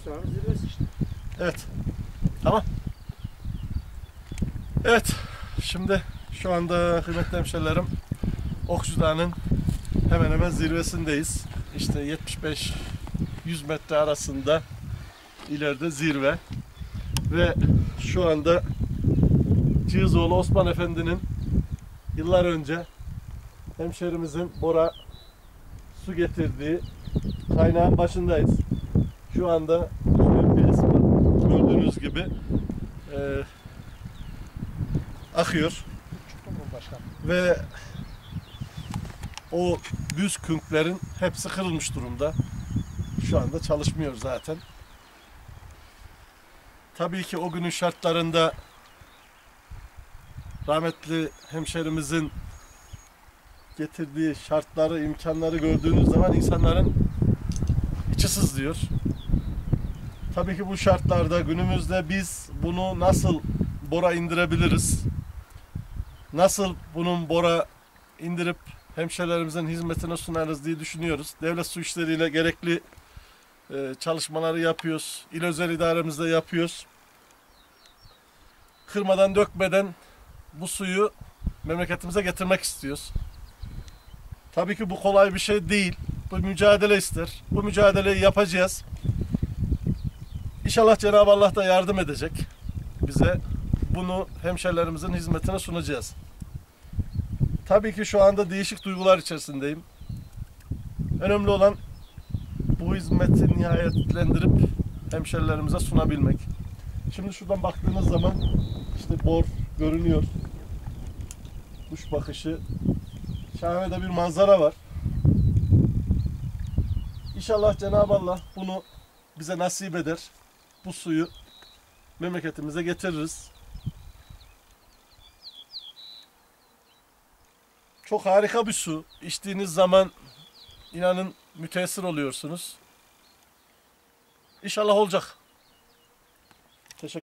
İşte. Evet. Tamam. Evet. Şimdi şu anda kıymetli hemşerilerim Okçu Dağı'nın hemen hemen zirvesindeyiz. İşte 75 100 metre arasında ileride zirve ve şu anda Cihızoğlu Osman Efendi'nin yıllar önce hemşerimizin Bora su getirdiği kaynağın başındayız. Şu anda gördüğünüz gibi e, akıyor ve o büz künklerin hepsi kırılmış durumda. Şu anda çalışmıyor zaten. Tabii ki o günün şartlarında rahmetli hemşerimizin getirdiği şartları, imkanları gördüğünüz zaman insanların içi sızlıyor. Tabii ki bu şartlarda günümüzde biz bunu nasıl bora indirebiliriz? Nasıl bunun bora indirip hemşerilerimizin hizmetine sunarız diye düşünüyoruz. Devlet su işleriyle gerekli e, çalışmaları yapıyoruz. İl özel idaremizde yapıyoruz. Kırmadan dökmeden bu suyu memleketimize getirmek istiyoruz. Tabii ki bu kolay bir şey değil. Bu mücadele ister. Bu mücadeleyi yapacağız. İnşallah Cenab-ı Allah da yardım edecek bize. Bunu hemşerilerimizin hizmetine sunacağız. Tabii ki şu anda değişik duygular içerisindeyim. Önemli olan bu hizmeti nihayetlendirip hemşerilerimize sunabilmek. Şimdi şuradan baktığınız zaman işte bor görünüyor. Kuş bakışı. Şahane de bir manzara var. İnşallah Cenab-ı Allah bunu bize nasip eder. Bu suyu memleketimize getiririz. Çok harika bir su. İçtiğiniz zaman inanın müteessir oluyorsunuz. İnşallah olacak.